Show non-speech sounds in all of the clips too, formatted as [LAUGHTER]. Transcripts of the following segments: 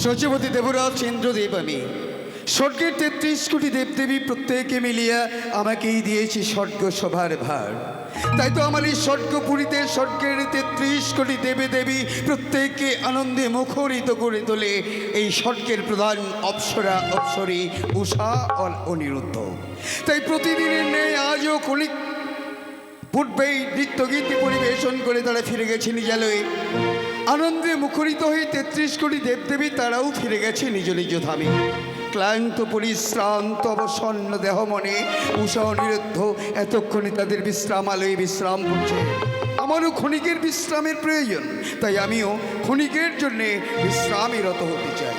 সচিবতী দেবরাজ ইন্দ্রদেব আমি। স্বর্গের তেত্রিশ কোটি দেবদেবী প্রত্যেকে মিলিয়া আমাকেই দিয়েছে স্বর্গ সভার ভার। তাই তো আমার এই স্বর্গপুরীতে স্বর্গের তেত্রিশ কোটি দেবে দেবী প্রত্যেককে আনন্দে মুখরিত করে তোলে। এই স্বর্গের প্রধান অপ্সরা, অপ্সরী, উষা ও অনিরুদ্ধ। তাই প্রতিদিনের নেই আজও কলিক পূর্বেই নৃত্যগীতি পরিবেশন করে তারা ফিরে গেছে নিজালয়ে। আনন্দে মুখরিত হয়ে তেত্রিশ কোটি দেবদেবী তারাও ফিরে গেছে নিজ নিজ ধামে। ক্লান্ত, পরিশ্রান্ত, অবসন্ন দেহ মনে উষা অনিরুদ্ধ এতক্ষণে তাদের বিশ্রাম বিশ্রামালয়ে বিশ্রাম করছে। আমারও ক্ষণিকের বিশ্রামের প্রয়োজন, তাই আমিও ক্ষণিকের জন্যে বিশ্রামীরত হতে চাই।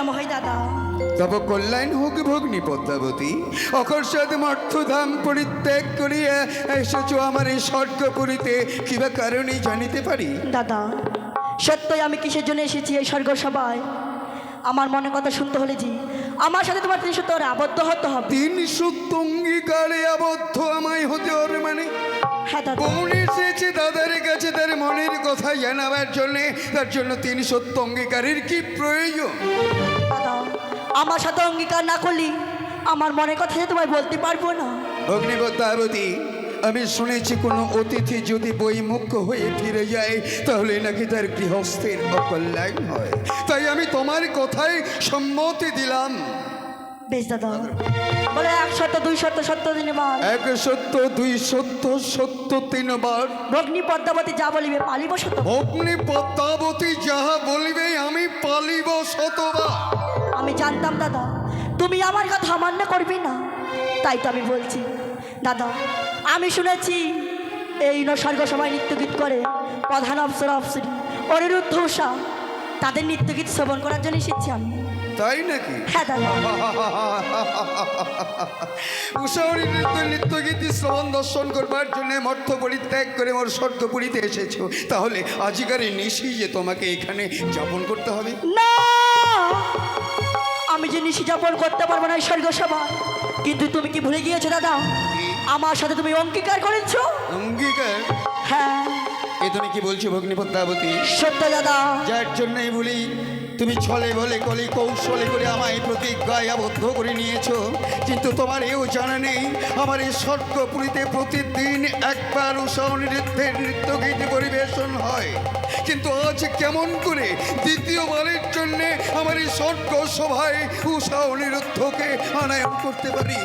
প্রণাম হয় দাদা। তব কল্যাণ হোক ভগ্নি পদ্মাবতী অকর্ষদ মর্থধাম পরিত্যাগ করিয়া এসেছ আমার এই স্বর্গপুরীতে কিবা কারণে জানিতে পারি? দাদা সত্যই আমি কিসের জন্য এসেছি এই স্বর্গ সভায় আমার মনে কথা শুনতে হলে জি আমার সাথে তোমার তিনশো তোর আবদ্ধ হতে হবে। তিন সত্য অঙ্গীকারে আবদ্ধ আমায় হতে ওর মানে? হ্যাঁ এসেছে দাদার কাছে তার মনের কথা জানাবার জন্যে তার জন্য তিন সত্য অঙ্গীকারের কি প্রয়োজন? দাদা আমার সাথে অঙ্গীকার না করলি আমার মনের কথা তোমায় বলতে পারব না। অগ্নিপদ্মাবতী আমি শুনেছি কোনো অতিথি যদি বইমুখ হয়ে ফিরে যায় তাহলে নাকি তার গৃহস্থের অকল্যাণ হয়। তাই আমি তোমার কথায় সম্মতি দিলাম। বেশ দাদা। বলে এক সত্য দুই সত্য সত্য দিন বার এক সত্য দুই সত্য সত্য তিনবার। ভগ্নি পদ্মাবতী যা বলিবে পালিব পদ্মাবতী যাহা বলিবে আমি পালিব শতবার। আমি জানতাম দাদা তুমি আমার কথা অমান্য করবি না। তাই তো আমি বলছি দাদা আমি শুনেছি এই নস্বর্গ সময় নৃত্যগীত করে প্রধান অফসর অফসরি অনিরুদ্ধ উষা তাদের নৃত্যগীত শ্রবণ করার জন্য এসেছি আমি। তাই নাকি? দাদা। [LAUGHS] নৃত্য নৃত্যগীতি শ্রবণ দর্শন করবার জন্য মর্থ পরিত্যাগ করে মোর স্বর্গপুরীতে এসেছ। তাহলে আজিকারে নিশি যে তোমাকে এখানে যাপন করতে হবে। না! আমি যে নিশি যাপন করতে পারব না স্বর্গ সভায় কিন্তু তুমি কি ভুলে গিয়েছো দাদা? আমার সাথে তুমি অঙ্গীকার করেছ? অঙ্গীকার? হ্যাঁ। এ তুমি কি বলছো ভগ্নি পদ্মাবতী সত্য দাদা। যার জন্যই বলি তুমি ছলে বলে কলি কৌশলে করে আমায় প্রতিজ্ঞায় আবদ্ধ করে নিয়েছো। কিন্তু তোমার এও জানা নেই, আমার এই স্বর্গপুরীতে প্রতিদিন একবার উষা নৃত্যের নৃত্যগীতি পরিবেশন হয়। কিন্তু আজ কেমন করে দ্বিতীয়বারের জন্যে আমার এই স্বর্গ সভায় উষা অনিরুদ্ধকে আনায়ন করতে পারি?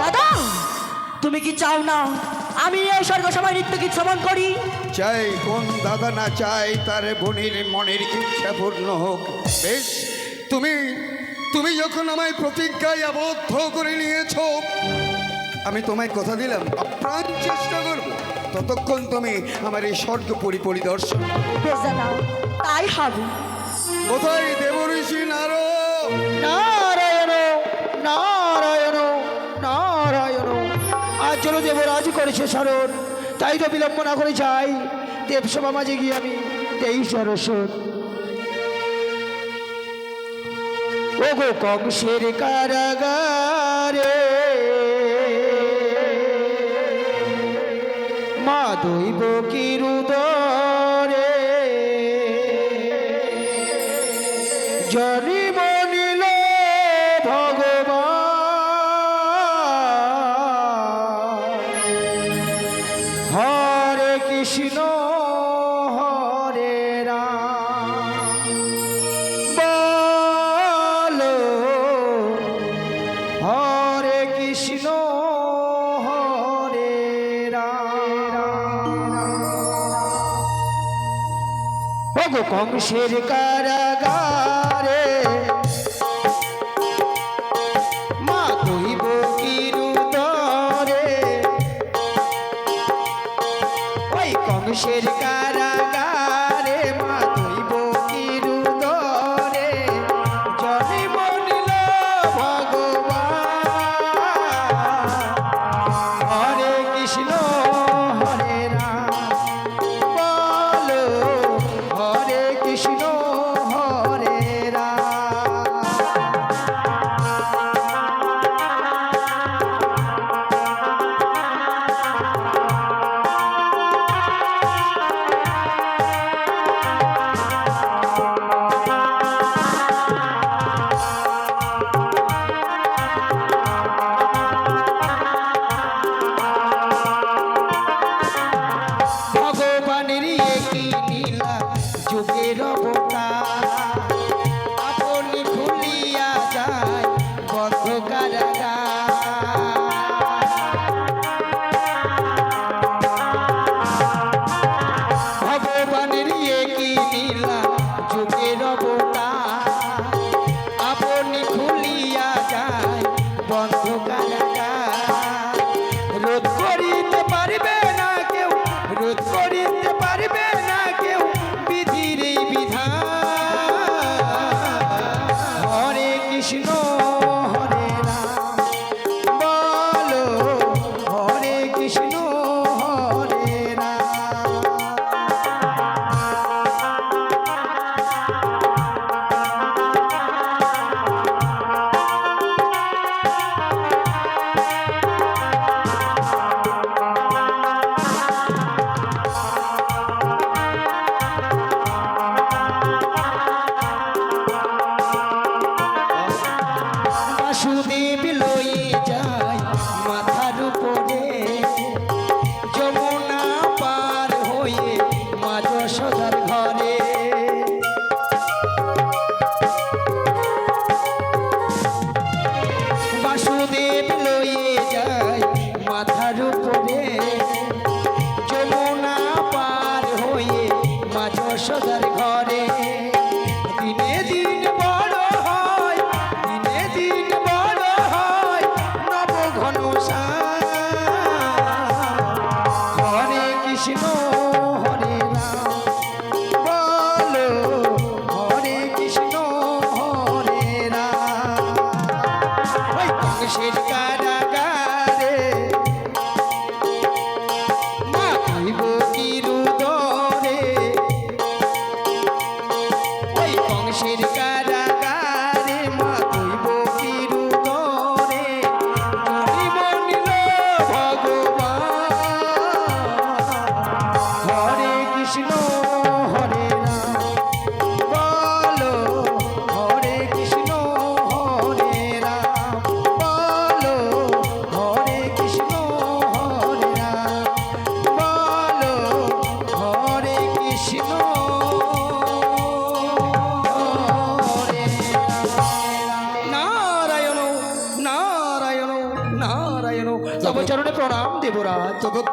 দাদা, তুমি কি চাও না আমি এই স্বর্গ সভায় নৃত্যগীত শ্রবণ করি? চাই কোন দাদা না চাই তার বোনের মনের ইচ্ছা পূর্ণ হোক। বেশ তুমি তুমি যখন আমায় প্রতিজ্ঞায় আবদ্ধ করে নিয়েছ আমি তোমায় কথা দিলাম আপ্রাণ চেষ্টা করব। ততক্ষণ তুমি আমার এই স্বর্গপুরী পরিদর্শন। তাই হবে কোথায় দেবঋষি নারদ? নারায়ণ নারায়ণ নারায়ণ। আজ যেন দেবরাজ করেছে স্মরণ তাই তো বিলম্ব না করে যাই। দেবসভা মাঝে গিয়ে আমি তেইশ সরস্বত ও গো কংসের কারাগারে মা দৈব কিরুদরে কংসের কারাগারে। মা কইব কিরুদরে ওই কংসের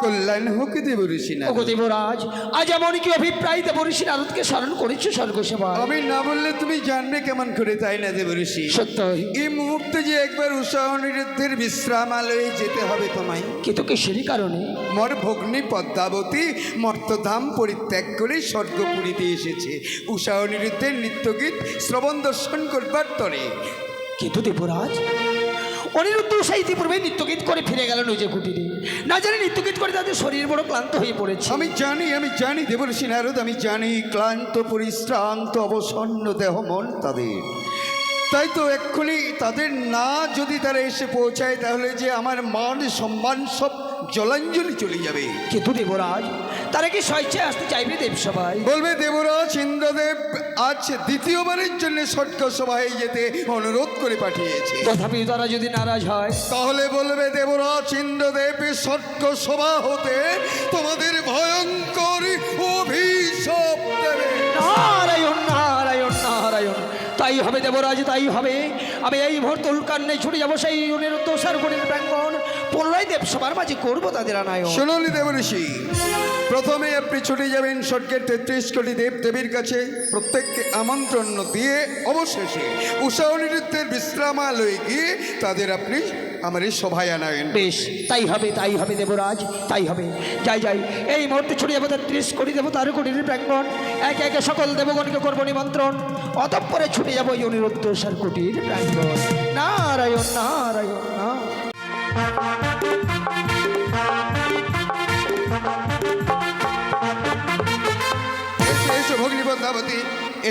কল্যাণ হোক দেব ঋষি না ওগো দেবরাজ আজ এমন কি অভিপ্রায় দেব ঋষি নারদকে স্মরণ করেছ স্বর্গ সেবা আমি না বললে তুমি জানবে কেমন করে তাই না ঋষি। সত্যই। এই মুহূর্তে যে একবার উষা অনিরুদ্ধের বিশ্রামালয়ে যেতে হবে তোমায়। কিন্তু কিসেরই কারণে? মর ভগ্নী পদ্মাবতী মর্তধাম পরিত্যাগ করে স্বর্গপুরীতে এসেছে। উষা অনিরুদ্ধের নৃত্যগীত শ্রবণ দর্শন করবার তরে। কিন্তু দেবরাজ অনিরুদ্ধ সেই ইতিপূর্বে নৃত্যগীত করে ফিরে গেল নিজে কুটিরে। না জানি নৃত্যগীত করে তাদের শরীর বড় ক্লান্ত হয়ে পড়েছে। আমি জানি আমি জানি, দেবর্ষী নারদ, আমি জানি, ক্লান্ত, পরিশ্রান্ত, অবসন্ন দেহ মন তাদের। তাই তো এক্ষুনি তাদের না যদি তারা এসে পৌঁছায়, তাহলে যে আমার মান সম্মান সব জলাঞ্জলি চলে যাবে। কিন্তু দেবরাজ তারা কি স্বেচ্ছায় আসতে চাইবে দেবসভায়। বলবে দেবরাজ ইন্দ্রদেব আজ দ্বিতীয়বারের জন্য স্বর্গ সভায় যেতে অনুরোধ করে পাঠিয়েছে। তথাপি তারা যদি নারাজ হয় তাহলে বলবে দেবরাজ ইন্দ্রদেব স্বর্গ সভা হতে তোমাদের ভয়ঙ্কর অভিশাপ দেবে। তাই হবে দেবরাজ তাই হবে। আমি এই মুহূর্তে উল্কান্নে ছুটে যাব সেই অনিরুদ্ধ সারগুলির প্রাঙ্গণ। পুনরায় দেব সবার মাঝে করব তাদের আনায়ন। শুনুন দেবঋষি প্রথমে আপনি ছুটে যাবেন স্বর্গের তেত্রিশ কোটি দেব দেবীর কাছে। প্রত্যেককে আমন্ত্রণ দিয়ে অবশেষে উষা অনিরুদ্ধের বিশ্রামালয়ে গিয়ে তাদের আপনি আমার এই সভায় আনাবেন বেশ তাই হবে তাই হবে দেবরাজ তাই হবে। যাই যাই এই মুহূর্তে ছড়িয়ে যাব তার ত্রিশ কোটি দেবো তার কোটির প্রাঙ্গণ। একে একে সকল দেবগণকে করব নিমন্ত্রণ। অতঃপরে ছুটে যাব এই অনিরুদ্ধ সার কোটির নারায়ণ নারায়ণ না।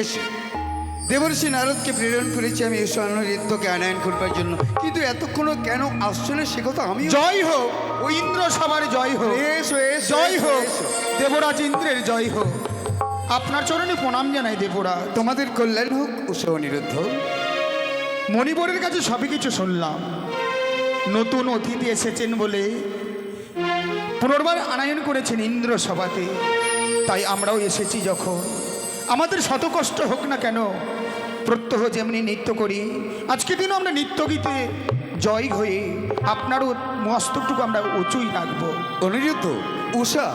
এসো দেবর্ষি নারদকে প্রেরণ করেছি আমি এসো নৃত্যকে আনায়ন করবার জন্য। কিন্তু এতক্ষণও কেন আসছো না সে কথা আমি জয় হোক। ও ইন্দ্র সবার জয় হোক। জয় হোক। দেবরাজ ইন্দ্রের জয় হোক। আপনার চরণে প্রণাম জানাই দেবরা। তোমাদের কল্যাণ হোক অনিরুদ্ধ মণিবরের কাছে সবই কিছু শুনলাম। নতুন অতিথি এসেছেন বলে পুনর্বার আনায়ন করেছেন ইন্দ্র সভাতে। তাই আমরাও এসেছি যখন। আমাদের শত কষ্ট হোক না কেন, প্রত্যহ যেমনি নৃত্য করি, আজকে দিনও আমরা নৃত্যগীতে জয় হয়ে আপনারও মস্তকটুকু আমরা উঁচুই রাখব। অনিরুদ্ধ উষা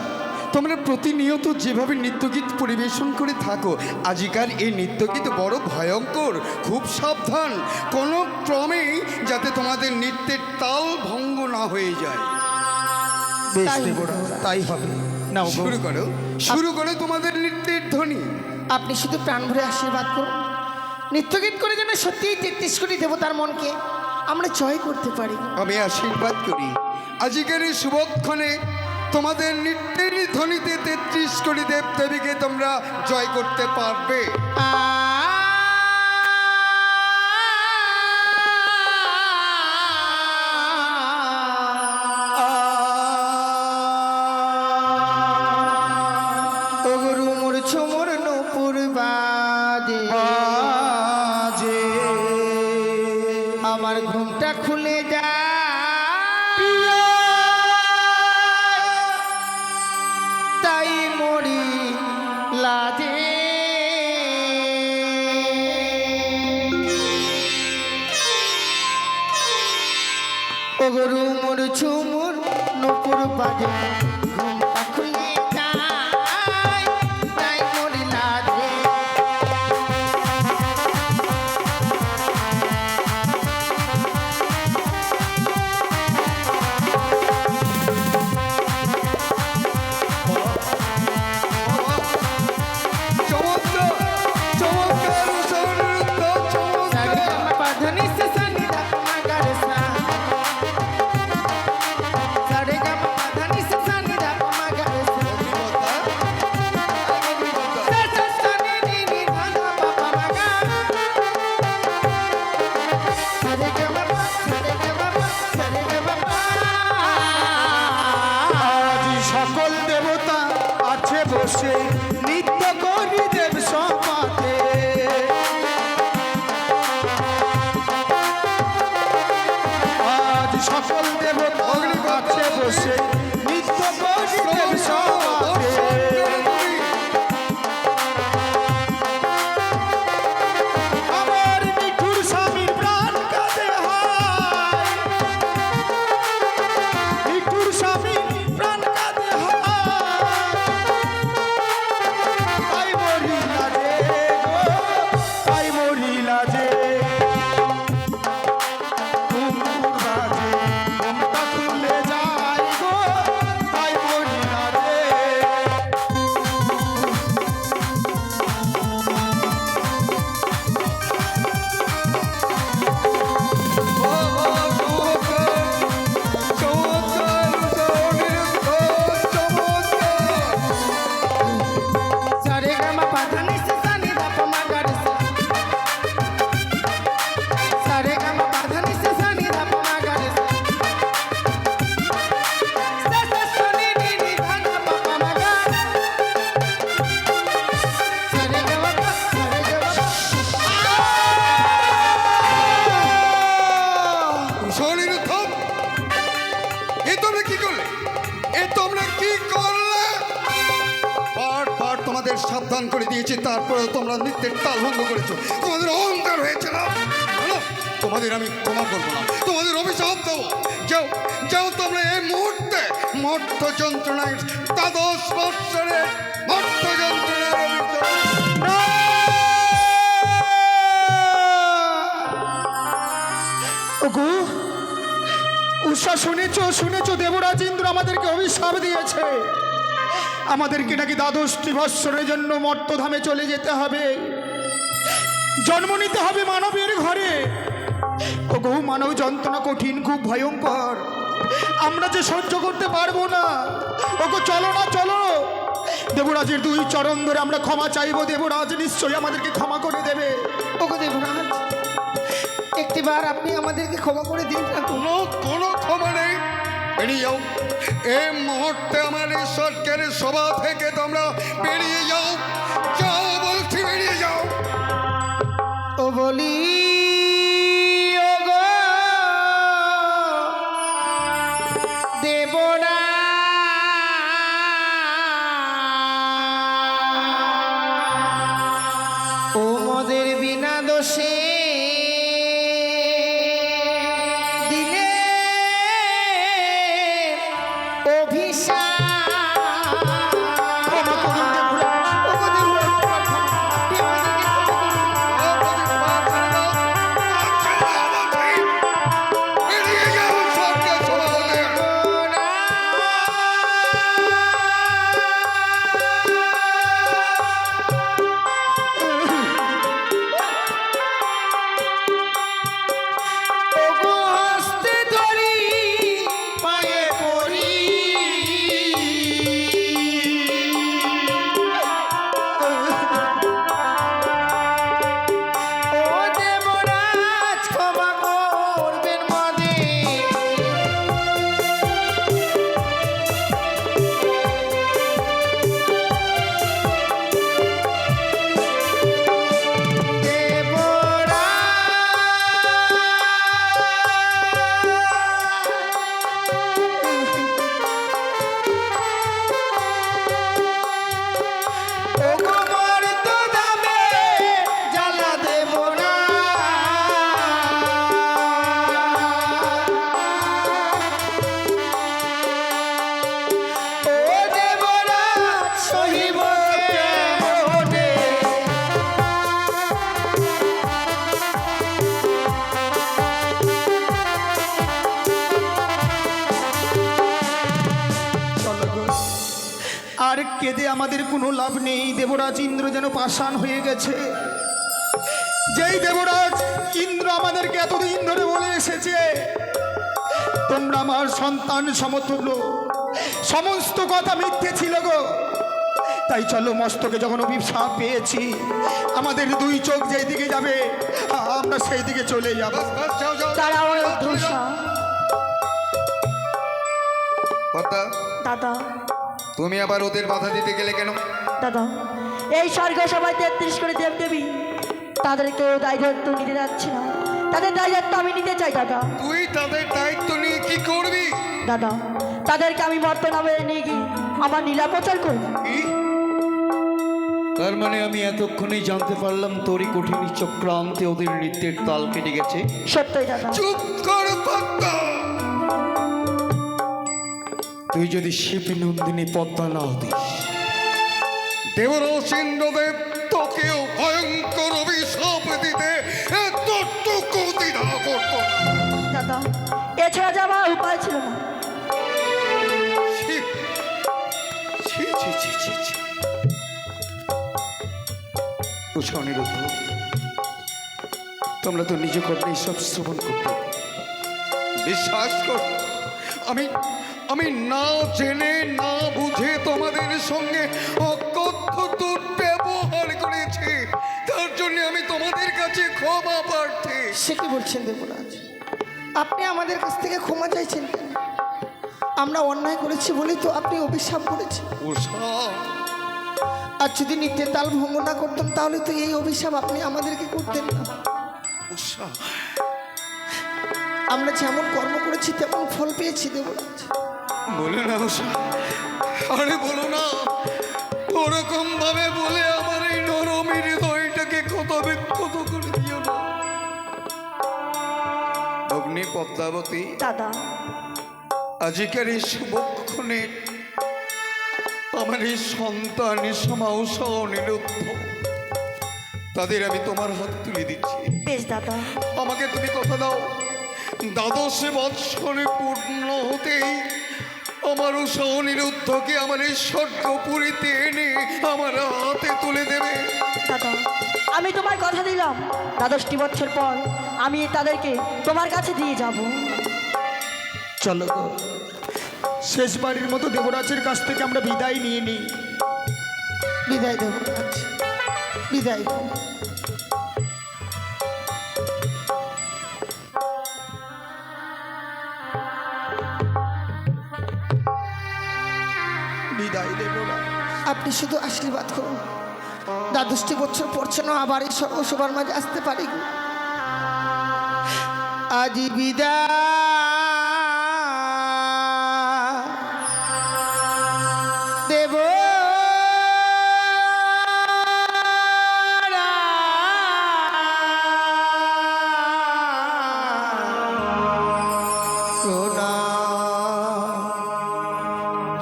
তোমরা প্রতিনিয়ত যেভাবে নৃত্যগীত পরিবেশন করে থাকো আজিকার এই নৃত্যগীত বড় ভয়ঙ্কর খুব সাবধান। কোনো ক্রমেই যাতে তোমাদের নৃত্যের তাল ভঙ্গ না হয়ে যায়। বেশ তাই- দেবরা তাই হবে। না শুরু করো। শুরু করো তোমাদের নৃত্যের ধ্বনি। আপনি শুধু প্রাণ ভরে আশীর্বাদ করুন। নৃত্যগীত করে যেন সত্যিই তেত্রিশ কোটি দেবতার মনকে আমরা জয় করতে পারি। আমি আশীর্বাদ করি। আজিকার এই শুভক্ষণে তোমাদের নৃত্যের ধ্বনিতে তেত্রিশ কোটি দেব দেবীকে তোমরা জয় করতে পারবে আমার ঘুমটা খুলে যা again. এ তারপরে তোমরা নৃত্যের তাল ভঙ্গ করেছ। তোমাদের অহংকার হয়েছে না? তোমাদের আমি ক্ষমা করব না। তোমাদের অভিশাপ দেবো। যাও যাও তোমরা এই মুহূর্তে মর্ত যন্ত্রণায় দ্বাদশ বৎসরে মর্ত যন্ত্রণার উষা শুনেছ শুনেছ, দেবরাজ ইন্দ্র আমাদেরকে অভিশাপ দিয়েছে। আমাদেরকে নাকি দ্বাদশটি বৎসরের জন্য মর্তধামে চলে যেতে হবে। জন্ম নিতে হবে মানবের ঘরে। ওগো মানব যন্ত্রণা কঠিন খুব ভয়ঙ্কর। আমরা যে সহ্য করতে পারব না। ওকে চলো না চলো। দেবরাজের দুই চরণ ধরে আমরা ক্ষমা চাইব। দেবরাজ নিশ্চয়ই আমাদেরকে ক্ষমা করে দেবে। ওকে দেবরাজ একটিবার আপনি আমাদেরকে ক্ষমা করে দিন। না কোনো কোনো ক্ষমা বেরিয়ে যাও। এই মুহূর্তে আমার ঈশ্বরকে সভা থেকে তোমরা বেরিয়ে যাও। কেঁদে আমাদের কোনো লাভ নেই। দেবরাজ ইন্দ্র যেন পাষাণ হয়ে গেছে। যেই দেবরাজ ইন্দ্র আমাদেরকে এতদিন ধরে বলে এসেছে তোমরা আমার সন্তান সমতুল্য। সমস্ত কথা মিথ্যে ছিল গো। তাই চলো মস্তকে যখন অভিশাপ পেয়েছি আমাদের দুই চোখ যেই দিকে যাবে আমরা সেই দিকে চলে যাব। দাদা। তুমি আবার ওদের বাধা দিতে গেলে কেন? দাদা এই স্বর্গ সবাই তেত্রিশ করে দেব দেবী তাদেরকে দায়িত্ব নিতে যাচ্ছে না। তাদের দায়িত্ব আমি নিতে চাই দাদা। তুই তাদের দায়িত্ব নিয়ে কি করবি? দাদা তাদেরকে আমি নামে নিয়ে গিয়ে আমার নীলা প্রচার করব। তার মানে আমি এতক্ষণেই জানতে পারলাম তোরই কঠিন চক্রান্তে ওদের নৃত্যের তাল কেটে গেছে। সত্যই দাদা। চুপ কর তুই যদি শিল্পী নন্দিনী পদ্মা না হতিস দেবরাজ ইন্দ্রদেব তোকেও ভয়ঙ্কর অভিশাপ দিতে এতটুকু দ্বিধা করতো দাদা এছাড়া যাওয়ার উপায় ছিল না। ছি ছি ছি ছি ছি ছি। উৎস অনিরুদ্ধ তোমরা তো নিজ কর্মে সব শ্রবণ করতে। বিশ্বাস কর আমি আমি না জেনে না বুঝে তোমাদের সঙ্গে অকথ্য দুর্ব্যবহার করেছি। তার জন্য আমি তোমাদের কাছে ক্ষমা প্রার্থী। সে কি বলছেন দেবরাজ? আপনি আমাদের কাছ থেকে ক্ষমা চাইছেন? আমরা অন্যায় করেছি বলেই তো আপনি অভিশাপ করেছেন। আর যদি নিত্যের তাল ভঙ্গ না করতাম তাহলে তো এই অভিশাপ আপনি আমাদেরকে করতেন না। আমরা যেমন কর্ম করেছি তেমন ফল পেয়েছি দেবরাজ। বলে না আরে বলো না ওরকম ভাবে বলে আমার এই নরম হৃদয়টাকে ক্ষত বিক্ষত করে দিও না। অগ্নি পদ্মাবতী দাদা। আজিকার এই শুভক্ষণে আমার এই সন্তান সমাউষা অনিরুদ্ধ তাদের আমি তোমার হাত তুলে দিচ্ছি। বেশ দাদা। আমাকে তুমি কথা দাও। দ্বাদশ বৎসরে পূর্ণ হতেই আমার উষা অনিরুদ্ধকে আমার এই স্বর্গপুরীতে এনে আমার হাতে তুলে দেবে। দাদা আমি তোমার কথা দিলাম। দ্বাদশটি বছর পর আমি তাদেরকে তোমার কাছে দিয়ে যাব। চলো গো। শেষবারের মতো দেবরাজের কাছ থেকে আমরা বিদায় নিয়ে নিই। বিদায় দেবরাজ বিদায় বিদায়। আপনি শুধু আশীর্বাদ করুন। দ্বাদশটি বছর পড়ছে না আবার এই সর্বসভার মাঝে আসতে পারি। আজি বিদায় দেব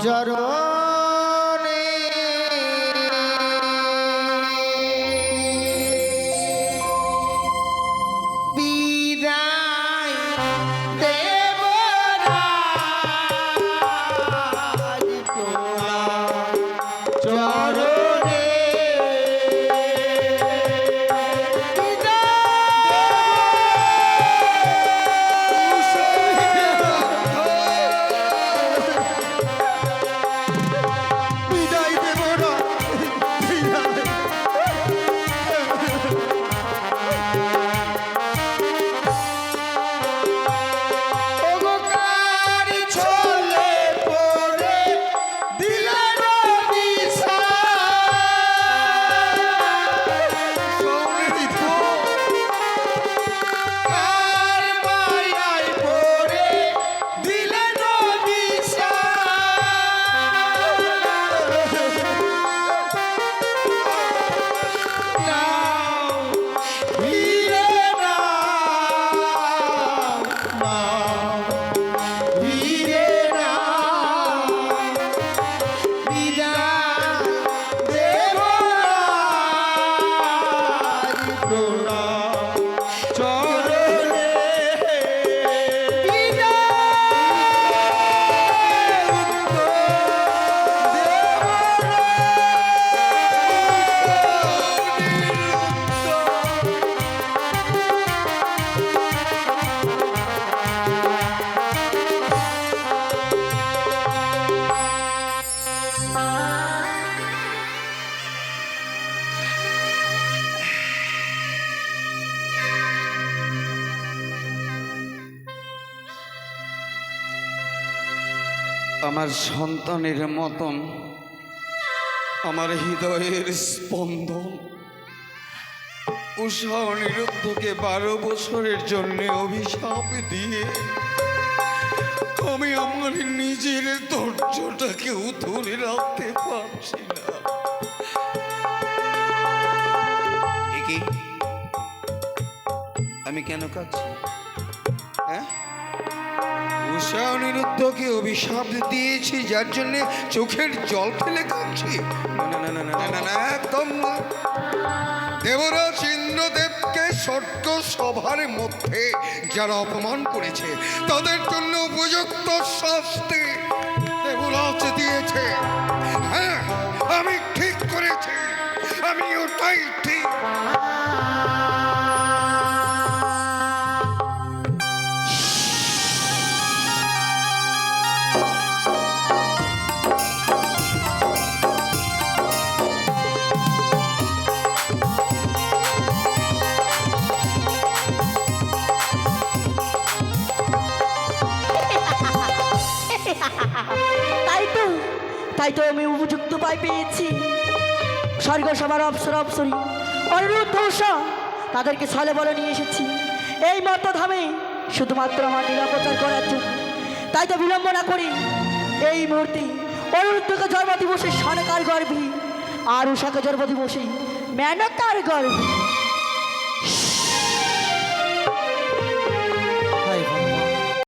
জরনে আমার সন্তানের মতন, আমার হৃদয়ের স্পন্দন, উষা অনিরুদ্ধকে বারো বছরের জন্য অভিশাপ দিয়ে আমি আমার নিজের ধৈর্যটাকেও ধরে রাখতে পারছি না। আমি কেন উষা অভিশাপ দিয়েছি, যার জন্য চোখের জল ফেলে কাঁদছি দেবরাজ ইন্দ্রদেবকে স্বর্গ সভার মধ্যে যারা অপমান করেছে, তাদের জন্য উপযুক্ত শাস্তি দেবরাজ দিয়েছে। হ্যাঁ আমি ঠিক করেছি। আমি ওটাই ঠিক তো আমি উপযুক্ত পাই পেয়েছি। স্বর্গ সবার অপসর অনিরুদ্ধ উষা তাদেরকে ছলে বলে নিয়ে এসেছি। এই মর্তধামে শুধুমাত্র আমার নিরাপত্তার করার জন্য। তাই তো বিলম্ব না করি। এই মুহূর্তে অনিরুদ্ধকে জন্ম দিবসে সনকার গর্ভী আর উষাকে জন্ম দিবসে মেনকার গর্ভে।